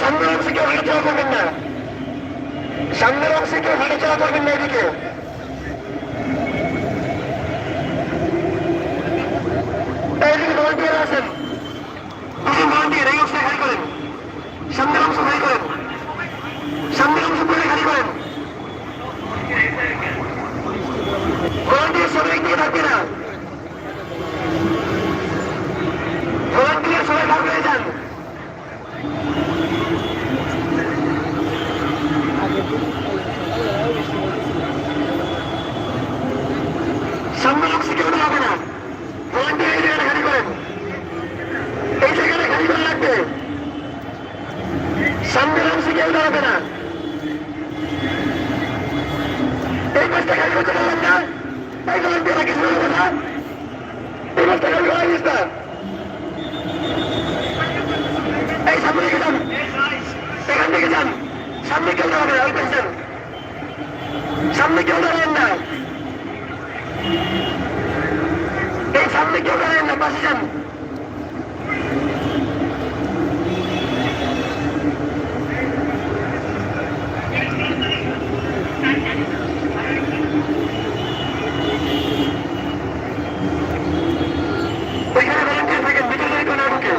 সামনের অংশে কেউ হাঁটাচলা করবেন না সামনের অংশে কেউ হাঁটাচলা করবেন না এদিকে আছেন দুজন ভলান্টিয়ার এই অংশে খালি করেন। সামনের অংশ খালি করেন সামনের অংশ করে খালি করেন ভলান্টিয়ার সবাই দিয়ে থাকবে না ভলান্টিয়ার সবাই ভাগ হয়ে যান অংশে কেউ দাঁড়াবে না ভলান্টিয়ার এই জায়গাটা খালি করেন এই জায়গাটা পাশটা খালি করতে পারলাম বলবে না এই সামনে যান এখান থেকে সামনে কেউ দাঁড়াবে না ওই সামনে কেউ দাঁড়াবেন না, এই সামনে কেউ দাঁড়াবেন না পাশে ওইখানে ভলান্টিয়ার থাকেন ভিতরে যাই না ঢুকে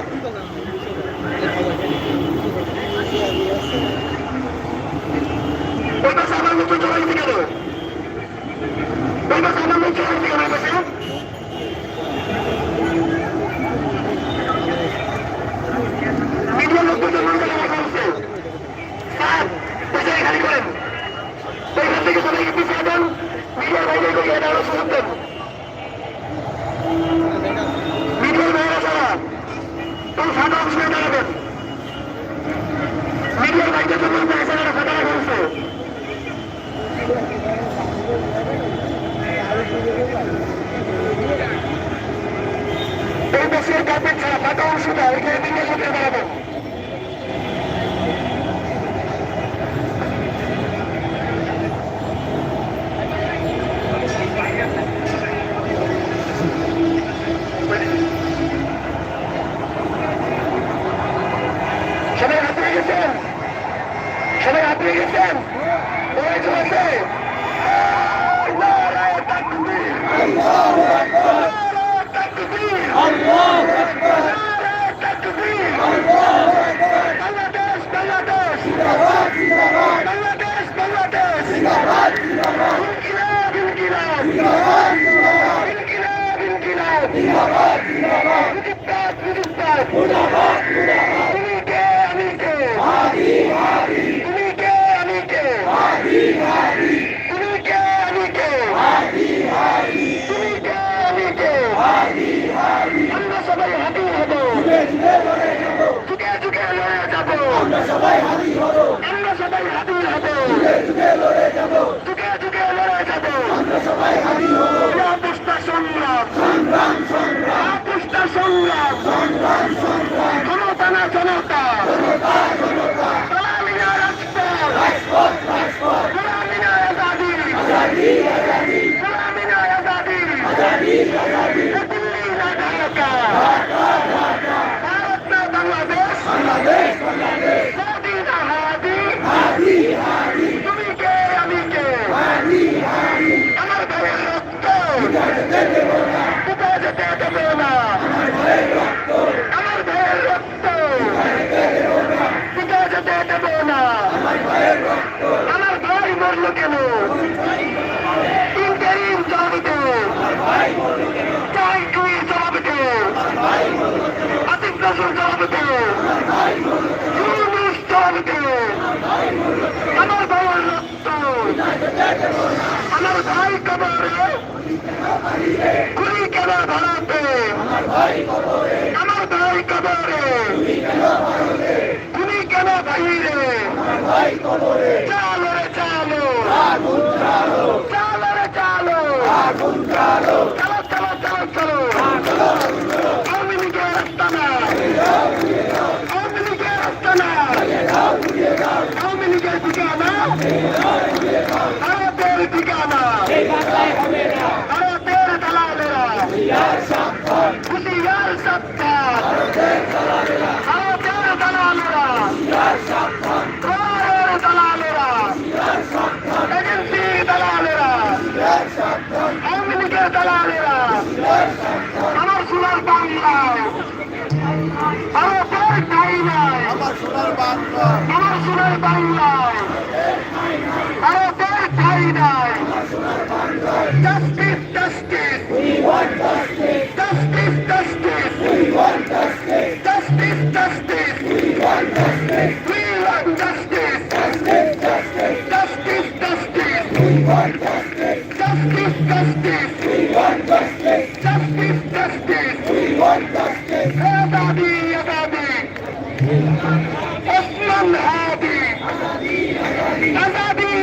ওই পাশে আমার মতো চলে গেছে কেন ওই পাশে আমার মতো চলে গেছে কেন ওই পাশে মিডিয়ার লোকজন মনে করে আমার বলছে স্যার পেছনে খালি করেন ওইখান থেকে সবাইকে পিছিয়ে দেন মিডিয়ার বাইরে গিয়ে দাঁড়ানো সুযোগ দেন মিডিয়ার বাইরে ছাড়া এই ফাঁকা অংশে দাঁড়াবেন মিডিয়ার বাইরে জন্য এসে ফাঁকা রাখা হয়েছে এই দেশের কাপের ছাড়া ফাঁকা অংশটা এখানে মিডিয়ার লোকের দাঁড়াবেন সবাই হাতিয়ে গেছেন সবাই হাতিয়ে গেছেন ওই চলেছে নারায় তাকবীর নারায় তাকবীর নারায় তাকবীর বাংলাদেশ বাংলাদেশ বাংলাদেশ বাংলাদেশ ইনকিলাব ইনকিলাব ইনকিলাব ইনকিলাব মুজিববাদ মুজিববাদ তুমি কে আমি কে তুমি কে আমি কে তুমি কে আমি কে তুমি কে আমি কে আমরা সবাই হাতিয়ে হব ঝুঁকে ঝুঁকে লড়ে যাব আমরা সবাই হাতিয়ে হব ঝুঁকে আমার ভাই কবরে গুলি কেন ভারতে আমার ভাই কবরে গুলি কেন বাহিরে চালো রে চালো। চালো রে চালো। চলো চলো চলো চলো। আমি নিজে রাস্তা না। আমি ভারতের দালালেরা। হুশিয়ার সাবধান ভারতের দালালেরা। ভারতের দালালেরা। এজেন্সি দালালেরা। আওয়ামী লীগের দালালেরা। আমার সোনার বাংলায় ভারতের ঠাই নাই আমার সোনার বাংলা। আমার সোনার বাংলায় عثمان هادي أزادي أزادي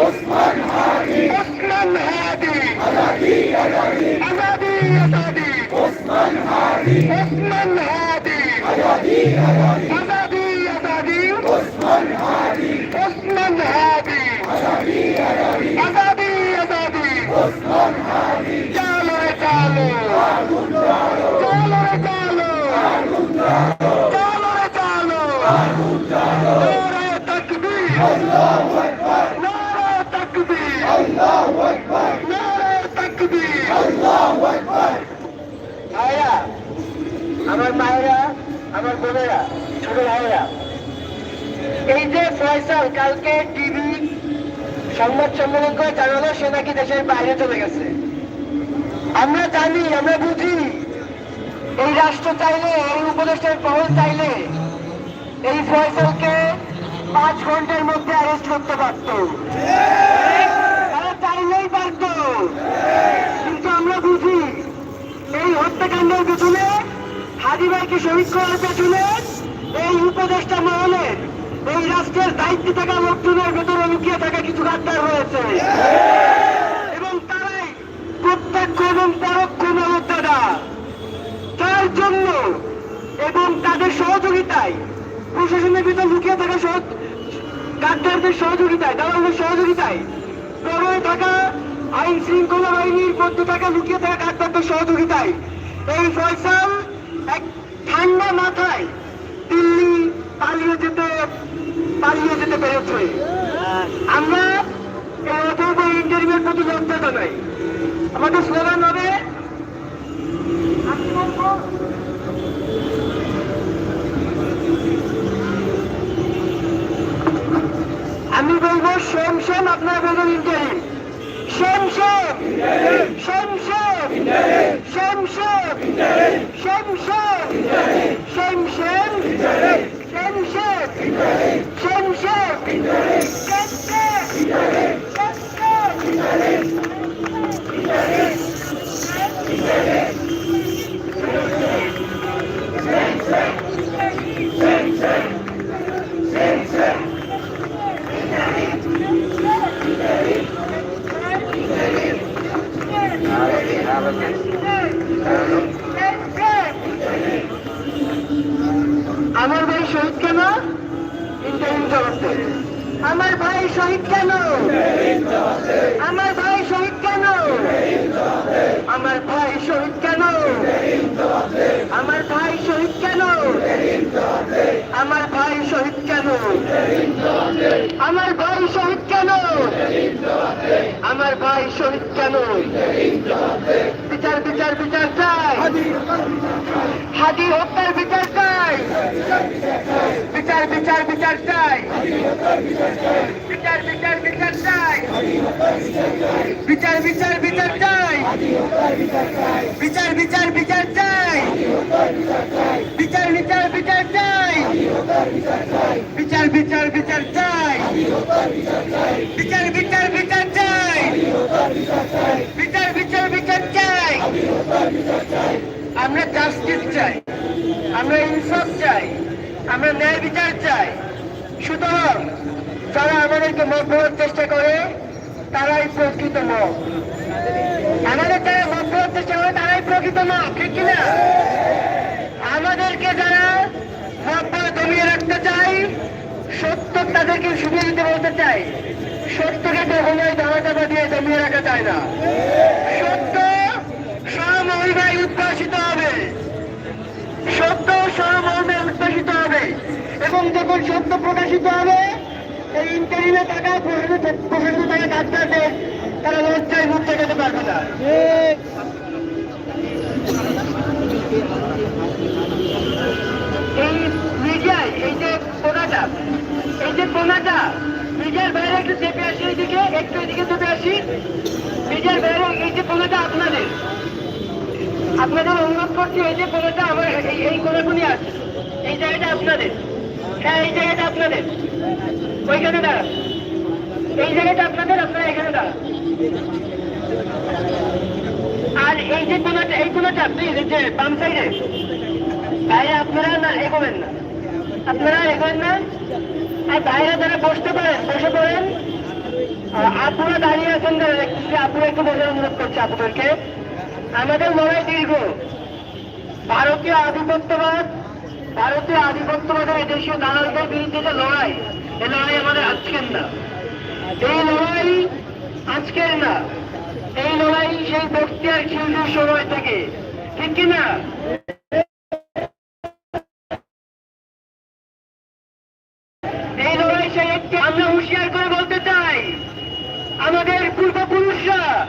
عثمان هادي عثمان هادي أزادي أزادي أزادي أزادي عثمان هادي عثمان هادي أزادي أزادي أزادي أزادي عثمان هادي عثمان هادي أزادي أزادي أزادي أزادي عثمان هادي چالو چالو چالو چالو আমার মায়েরা আমার বোনেরা ছোট ভাইরা এই যে ফয়সাল কালকে টিভি সংবাদ সম্মেলন করে জানালো সে নাকি দেশের বাইরে চলে গেছে আমরা জানি, আমরা বুঝি। এই রাষ্ট্র চাইলে, এই উপদেষ্টার পহল চাইলে এই ফয়সালকে পাঁচ ঘণ্টার মধ্যে অ্যারেস্ট করতে পারত। তারা চাইলেই পারত। কিন্তু আমরা বুঝি এই হত্যাকাণ্ডের পেছনে হাজি ভাইকে শহীদ করার পেছনে এই উপদেষ্টা মহলের এই রাষ্ট্রের দায়িত্বে থাকা লোকজনের ভেতরে লুকিয়ে থাকা কিছু গাদ্দার রয়েছে। এবং তারাই প্রত্যক্ষ এবং পরোক্ষ মহত্যাদা তার জন্য এবং তাদের সহযোগিতায় প্রশাসনের ভিতর লুকিয়ে থাকা সহ গাদ্দারদের সহযোগিতায় দালালদের সহযোগিতায় প্রণয় থাকা, আইন শৃঙ্খলা বাহিনীর মধ্যে থাকা, লুকিয়ে থাকা গাদ্দারদের সহযোগিতায়। এই ফয়সাল এক ঠান্ডা মাথায় দিল্লি পালিয়ে যেতে পালিয়ে যেতে পেরেছে। আমরা এই অথব ইন্টারভিউর প্রতি লক্ষ্য জানাই। আমাদের স্লোগান হবে আমার ভাই শহীদ কেন? আমার ভাই শহীদ কেন? আমার ভাই শহীদ কেন? আমার ভাই শহীদ কেন? আমার ভাই শহীদ কেন? আমার ভাই শহীদ কেন? আমার ভাই শহীদ কেন? আমার ভাই শহীদ কেন? বিচার বিচার বিচার চাই। হাদি হত্যার বিচার চাই। বিচার বিচার বিচার চাই। বিচার বিচার বিচার চাই। বিচার বিচার বিচার চাই। আমরা জাস্টিস চাই, আমরা ইনসাফ চাই, আমরা ন্যায় বিচার চাই। সুতরাং যারা আমাদেরকে মত চেষ্টা করে, তারাই প্রকৃত মত। আমাদের যারা মত দেওয়ার চেষ্টা করে, তারাই প্রকৃত মত, ঠিক কিনা? আমাদেরকে যারা দমিয়ে রাখতে চাই সত্য তাদেরকে শুনিয়ে দিতে বলতে চাই সত্যকে কখনোই দাঁড়া চাপা দিয়ে জমিয়ে রাখা যায় না। সত্য স্বমহিমায় উদ্ভাসিত হবে উদ্ভাসিত হবে। এবং যখন সত্য প্রকাশিত হবে এই ইন্টারিমে থাকা প্রশাসিত থাকা ডাক্তারদের তারা লজ্জায় মুখ দেখাতে পারবে না। এই মিডিয়ায়, এই যে কোনাটা, এই যে কোনাটা, মিডিয়ার বাইরে একটু চেপে আসি, এইদিকে, একটু এদিকে চেপে আসি। মিডিয়ার বাইরে এই যে কোনাটা আপনাদের। আপনাদের অনুরোধ করছি এই যে কোনাটা আমার, এই- কোনাগুলি আছে। এই জায়গাটা আপনাদের। হ্যাঁ এই জায়গাটা আপনাদের। ওইখানে দাঁড়ান। এই জায়গাটা আপনাদের, আপনারা এখানে দাঁড়ান। আর এই যে কোনাটা, এই কোনাটা প্লিজ এই যে বাম সাইডে বাইরে আপনারা না এগোবেন না। আপনারা এগোবেন না। আর বাইরে যারা বসতে পারেন, বসে পড়েন। আপুরা দাঁড়িয়ে আছেন আপুরা একটু বসে অনুরোধ করছে আপুদেরকে আমাদের লড়াই দীর্ঘ। ভারতীয় আধিপত্যবাদ, ভারতীয় আধিপত্যবাদের এদেশীয় দালালদের বিরুদ্ধে যে লড়াই, এ লড়াই আমাদের আজকের না। এই লড়াই আজকের না। এই লড়াই সেই বক্তিয়ার খিলজির সময় থেকে। ঠিক কিনা এই লড়াই সেই একটি আমরা হুঁশিয়ার করে বলতে চাই আমাদের পূর্বপুরুষরা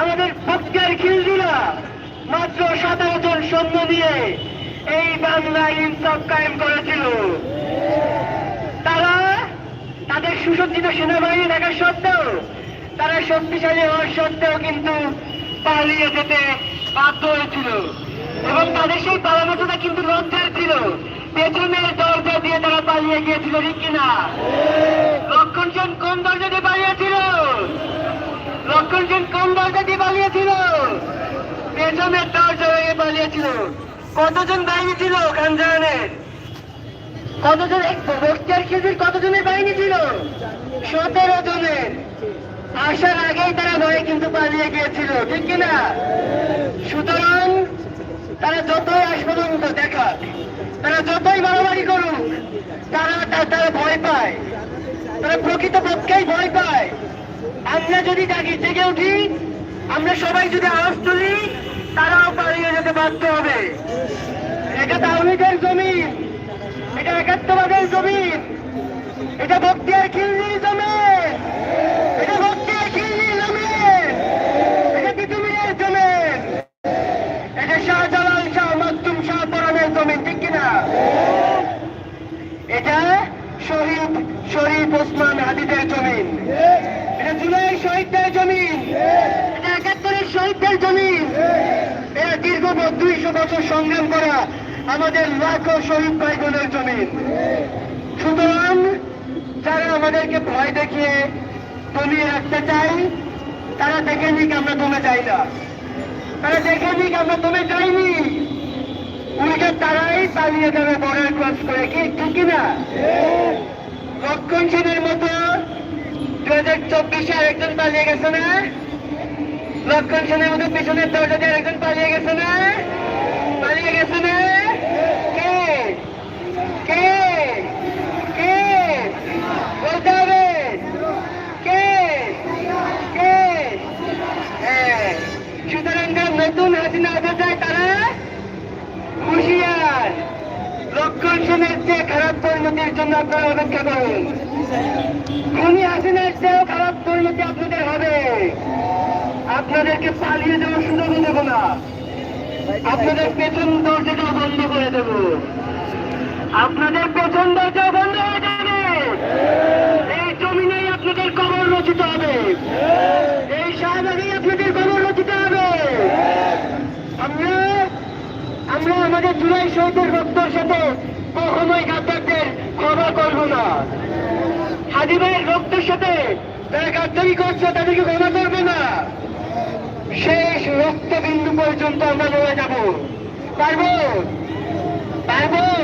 আমাদের ভক্তের খিলজিরা মাত্র সাতারো জন সৈন্য দিয়ে এই বাংলায় ইনসাফ কায়েম করেছিল। তারা তাদের সুসজ্জিত সেনাবাহিনী থাকা সত্ত্বেও, তারা শক্তিশালী হওয়ার সত্ত্বেও কিন্তু পালিয়ে যেতে বাধ্য হয়েছিল। এবং তাদের সেই পালানোটা কিন্তু লজ্জার ছিল। পেছনের দরজা দিয়ে তারা পালিয়ে গিয়েছিল, ঠিক কিনা? লক্ষণ সেন কোন দরজা দিয়ে পালিয়েছিল? লক্ষণ সেন কোন দরজা দিয়ে পালিয়েছিল? পেছনের দরজা হয়ে পালিয়েছিল। কতজন বাহিনী ছিল গাঞ্জানের কতজন বক্তিয়ার খিজির কতজনের বাহিনী ছিল? সতেরো জনের। আসার আগেই তারা ভয়ে কিন্তু পালিয়ে গিয়েছিল, ঠিক কিনা? সুতরাং তারা যতই আসপর্যন্ত দেখা তারা যতই বাড়াবাড়ি করুক, তারা তারা ভয় পায়। তারা প্রকৃত পক্ষেই ভয় পায়। আমরা যদি জেগে উঠি আমরা সবাই যদি আওয়াজ তুলি, তারাও পালিয়ে যেতে বাধ্য হবে। এটা তাওহিদের জমিন, এটা একাত্মবাদের জমিন, এটা বক্তিয়ার খিলজির জমিন, এটা বক্তিয়ার খিলজির জমিন, এটা পৃথিবীর জমিন, এটা শাহজালাল শাহ, মাকতুম শাহ পরানের জমিন, ঠিক কিনা? এটা শহীদ শহীদ ওসমান হাদিদের জমিন, এটা জুলাই শহীদদের জমিন এটা একাত্তরের শহীদদের জমিন এরা দীর্ঘ দুইশো বছর সংগ্রাম করা আমাদের লাখো শহীদ ভাই বোনের জমিন। সুতরাং যারা আমাদেরকে ভয় দেখিয়ে দমিয়ে রাখতে চাই তারা দেখে নিক আমরা দমে যাই না। তারা দেখে নিক আমরা দমে যাইনি উল্টে তারাই পালিয়ে যাবে বর্ডার ক্রস করে, কি ঠিক কিনা লক্ষণ সেনের মতো দু হাজার চব্বিশে আরেকজন পালিয়ে গেছে না? লক্ষণ সেনের পিছনের দরজা দিয়ে আরেকজন পালিয়ে গেছে না? পালিয়ে গেছে না? কে? কে? কে? বলতে হবে। কে? কে? হ্যাঁ। সুতরাং নতুন হাসিনা হতে তারা হুঁশিয়ার। লক্ষণ সেনের চেয়ে খারাপ পরিণতির জন্য আপনারা অপেক্ষা করুন। খুনি হাসিনার চেয়েও খারাপ পরিণতি আপনাদের হবে। আপনাদেরকে পালিয়ে যাওয়ার সুযোগও দেবো না। আপনাদের পেছন দরজাটাও বন্ধ করে দেব। আপনাদের পেছন দরজাও বন্ধ হয়ে যাবে এই জমিনেই আপনাদের কবর রচিত হবে। এই শাহবাগেই আপনাদের কবর রচিত হবে। আমরা আমরা আমাদের জুলাই শহীদের রক্তের সাথে কখনোই গাদ্দারদের ক্ষমা করব না। হাজিবের রক্তের সাথে যারা গাদ্দারি করছে, তাদেরকে ক্ষমা করবে না। শেষ রক্তবিন্দু পর্যন্ত আমরা লড়ে যাব। পারব? পারব?